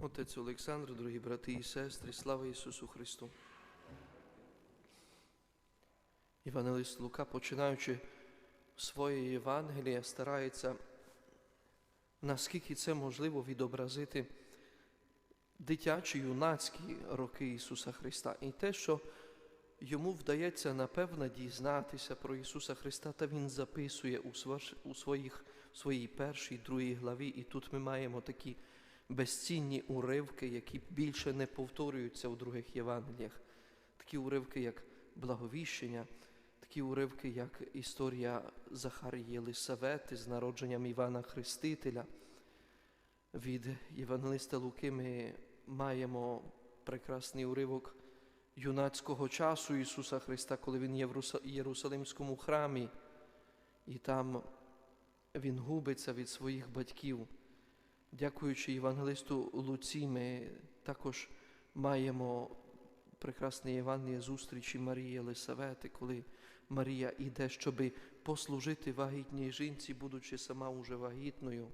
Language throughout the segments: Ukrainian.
Отець Олександр, дорогі брати і сестри, слава Ісусу Христу. Івангелист Лука, починаючи своє Євангеліє, старається, наскільки це можливо відобразити дитячі юнацькі роки Ісуса Христа. І те, що йому вдається напевно дізнатися про Ісуса Христа, та Він записує у, сваш- у своїй першій, другій главі. І тут ми маємо такі безцінні уривки, які більше не повторюються у других Євангеліях. Такі уривки, як благовіщення, такі уривки, як історія Захарії Єлисавети з народженням Івана Хрестителя. Від Євангелиста Луки ми маємо прекрасний уривок юнацького часу Ісуса Христа, коли Він є в Єрусалимському храмі, і там Він губиться від своїх батьків. Дякуючи Євангелисту Луці, ми також маємо прекрасне Євангеліє зустрічі Марії Єлисавети, коли Марія йде, щоби послужити вагітній жінці, будучи сама уже вагітною.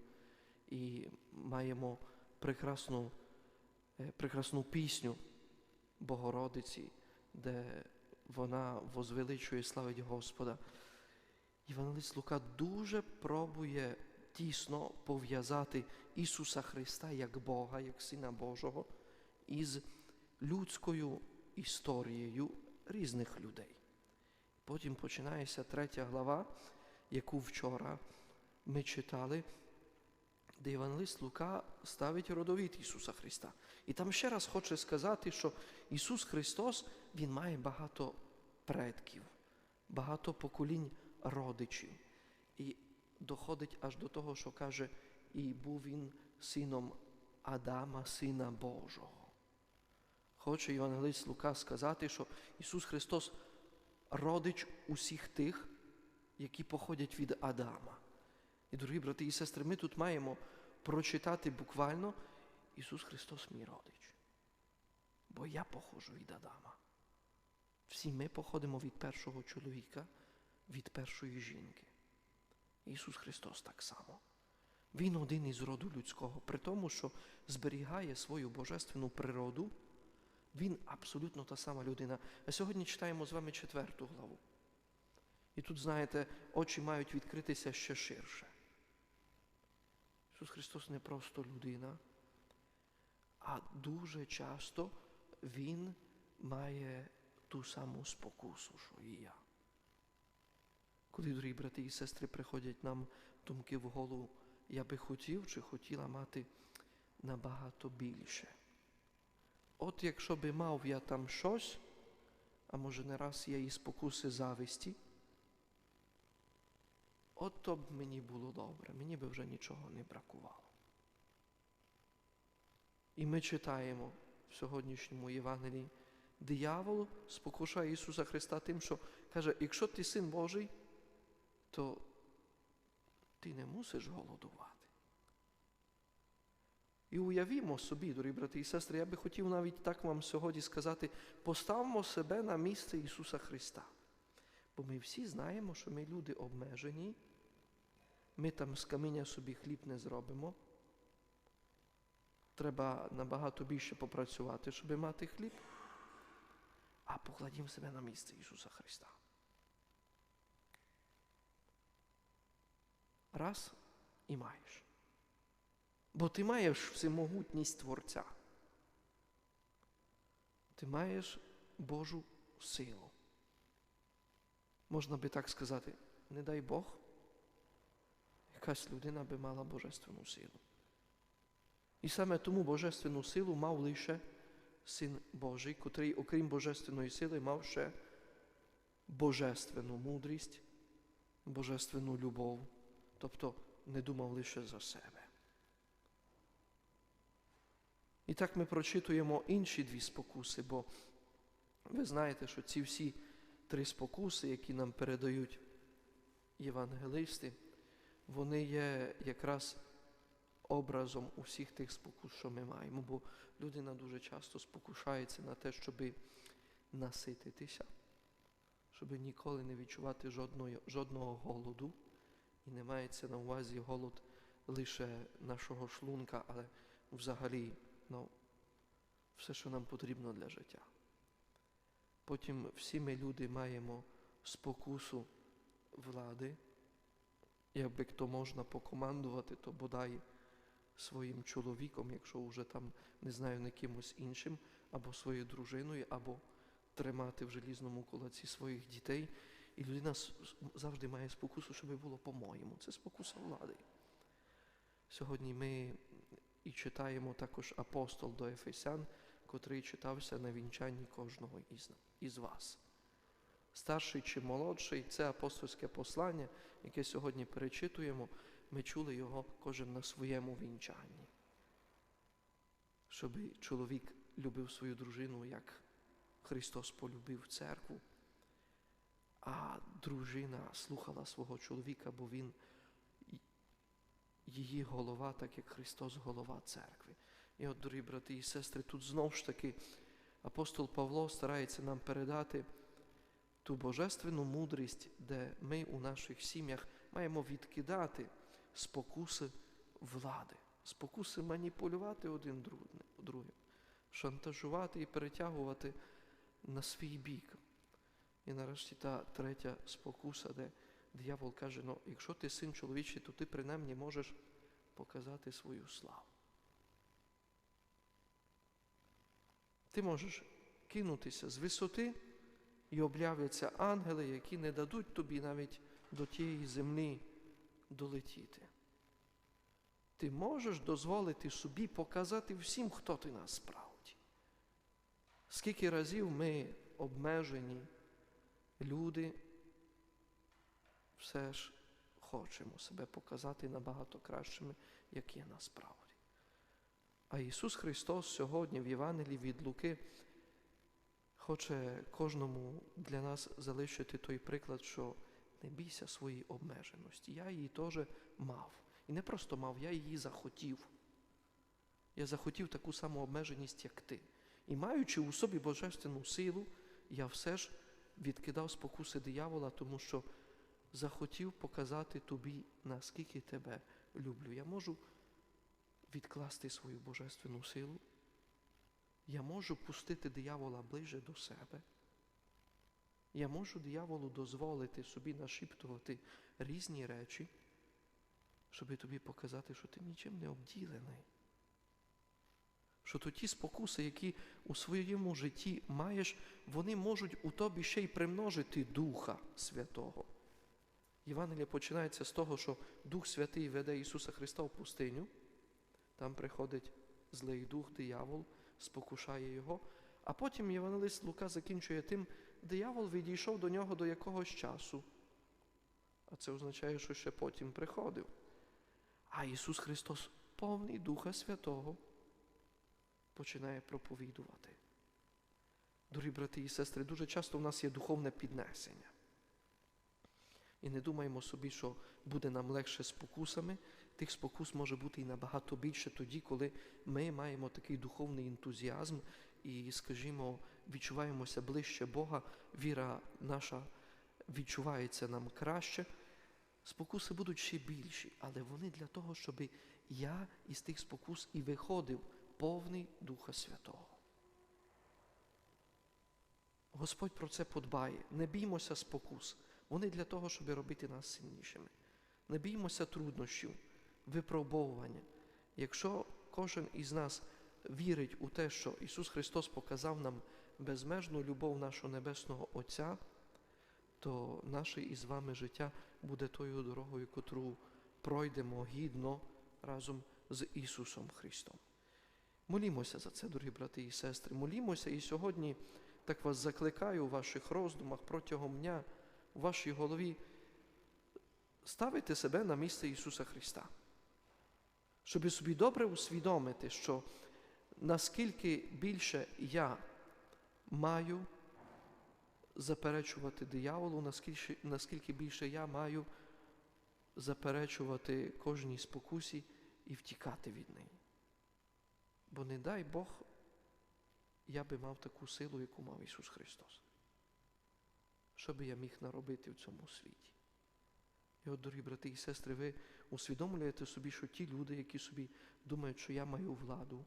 І маємо прекрасну, е, прекрасну пісню Богородиці, де вона возвеличує, славить Господа. Євангелист Лука дуже пробує тісно пов'язати Ісуса Христа як Бога, як Сина Божого, із людською історією різних людей. Потім починається третя глава, яку вчора ми читали, де Євангелист Лука ставить родовід Ісуса Христа. І там ще раз хоче сказати, що Ісус Христос, Він має багато предків, багато поколінь родичів. Доходить аж до того, що каже, і був він сином Адама, Сина Божого. Хоче Євангелист Лука сказати, що Ісус Христос родич усіх тих, які походять від Адама. І, дорогі брати і сестри, ми тут маємо прочитати буквально Ісус Христос мій родич. Бо я походжу від Адама. Всі ми походимо від першого чоловіка, від першої жінки. Ісус Христос так само. Він один із роду людського, при тому, що зберігає свою божественну природу, Він абсолютно та сама людина. А сьогодні читаємо з вами четверту главу. І тут, знаєте, очі мають відкритися ще ширше. Ісус Христос не просто людина, а дуже часто Він має ту саму спокусу, що і я. Коли, дорогі брати і сестри, приходять нам думки в голову, я би хотів чи хотіла мати набагато більше. От якщо би мав я там щось, а може не раз є і спокуси зависті, от то б мені було добре, мені би вже нічого не бракувало. І ми читаємо в сьогоднішньому Євангелії, диявол спокушає Ісуса Христа тим, що каже, якщо ти син Божий, то ти не мусиш голодувати. І уявімо собі, дорогі брати і сестри, я би хотів навіть так вам сьогодні сказати, поставмо себе на місце Ісуса Христа. Бо ми всі знаємо, що ми люди обмежені, ми там з каміння собі хліб не зробимо. Треба набагато більше попрацювати, щоб мати хліб, а покладімо себе на місце Ісуса Христа. Раз і маєш. Бо ти маєш всемогутність Творця. Ти маєш Божу силу. Можна би так сказати, не дай Бог, якась людина би мала божественну силу. І саме тому божественну силу мав лише Син Божий, котрий, окрім божественної сили, мав ще божественну мудрість, божественну любов, тобто не думав лише за себе. І так ми прочитуємо інші дві спокуси, бо ви знаєте, що ці всі три спокуси, які нам передають євангелисти, вони є якраз образом усіх тих спокус, що ми маємо. Бо людина дуже часто спокушається на те, щоб насититися, щоб ніколи не відчувати жодного, жодного голоду. І не мається на увазі голод лише нашого шлунка, але взагалі ну, все, що нам потрібно для життя. Потім всі ми люди маємо спокусу влади. Якби хто можна покомандувати, то бодай своїм чоловіком, якщо вже там, не знаю, не кимось іншим, або своєю дружиною, або тримати в желізному кулаці своїх дітей. І людина завжди має спокусу, щоб було по-моєму. Це спокуса влади. Сьогодні ми і читаємо також апостол до Ефесян, котрий читався на вінчанні кожного із, вас. Старший чи молодший це апостольське послання, яке сьогодні перечитуємо, ми чули його кожен на своєму вінчанні. Щоб чоловік любив свою дружину, як Христос полюбив церкву, а дружина слухала свого чоловіка, бо він її голова, так як Христос голова церкви. І от, дорогі брати і сестри, тут знову ж таки апостол Павло старається нам передати ту божественну мудрість, де ми у наших сім'ях маємо відкидати спокуси влади, спокуси маніпулювати один другим, шантажувати і перетягувати на свій бік. І нарешті та третя спокуса, де диявол каже, ну, якщо ти син чоловічий, то ти принаймні можеш показати свою славу. Ти можеш кинутися з висоти і об'являться ангели, які не дадуть тобі навіть до тієї землі долетіти. Ти можеш дозволити собі показати всім, хто ти насправді. Скільки разів ми обмежені люди, все ж хочемо себе показати набагато кращими, як є насправді. А Ісус Христос сьогодні в Євангелії від Луки хоче кожному для нас залишити той приклад, що не бійся своєї обмеженості. Я її теж мав. І не просто мав, я її захотів. Я захотів таку саму обмеженість, як ти. І маючи у собі божественну силу, я все ж відкидав спокуси диявола, тому що захотів показати тобі, наскільки тебе люблю. Я можу відкласти свою божественну силу. Я можу пустити диявола ближе до себе. Я можу дияволу дозволити собі нашіптувати різні речі, щоб тобі показати, що ти нічим не обділений. Що то ті спокуси, які у своєму житті маєш, вони можуть у тобі ще й примножити Духа Святого. Євангелія починається з того, що Дух Святий веде Ісуса Христа в пустиню. Там приходить злий дух, диявол, спокушає його. А потім Євангелист Лука закінчує тим, диявол відійшов до нього до якогось часу. А це означає, що ще потім приходив. А Ісус Христос, повний Духа Святого, починає проповідувати. Дорогі брати і сестри, дуже часто в нас є духовне піднесення. І не думаємо собі, що буде нам легше спокусами. Тих спокус може бути і набагато більше тоді, коли ми маємо такий духовний ентузіазм і, скажімо, відчуваємося ближче Бога, віра наша відчувається нам краще. Спокуси будуть ще більші, але вони для того, щоб я із тих спокус і виходив повний Духа Святого. Господь про це подбає. Не біймося спокус. Вони для того, щоб робити нас сильнішими. Не біймося труднощів, випробовування. Якщо кожен із нас вірить у те, що Ісус Христос показав нам безмежну любов нашого Небесного Отця, то наше із вами життя буде тою дорогою, котру пройдемо гідно разом з Ісусом Христом. Молімося за це, дорогі брати і сестри. Молімося і сьогодні так вас закликаю у ваших роздумах протягом дня, у вашій голові. Ставити себе на місце Ісуса Христа, щоб собі добре усвідомити, що наскільки більше я маю заперечувати дияволу, наскільки, наскільки більше я маю заперечувати кожній спокусі і втікати від неї. Бо не дай Бог, я би мав таку силу, яку мав Ісус Христос. Що би я міг наробити в цьому світі? І от, дорогі брати і сестри, ви усвідомлюєте собі, що ті люди, які собі думають, що я маю владу,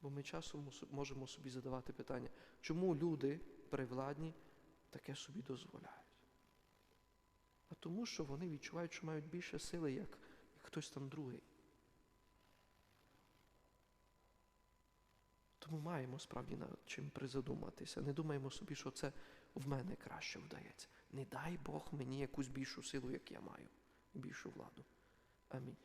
Бо ми часом можемо собі задавати питання, чому люди привладні таке собі дозволяють? А тому, що вони відчувають, що мають більше сили, як, як хтось там другий. Тому маємо справді над чим призадуматися. Не думаємо собі, що це в мене краще вдається. Не дай Бог мені якусь більшу силу, як я маю, більшу владу. Амінь.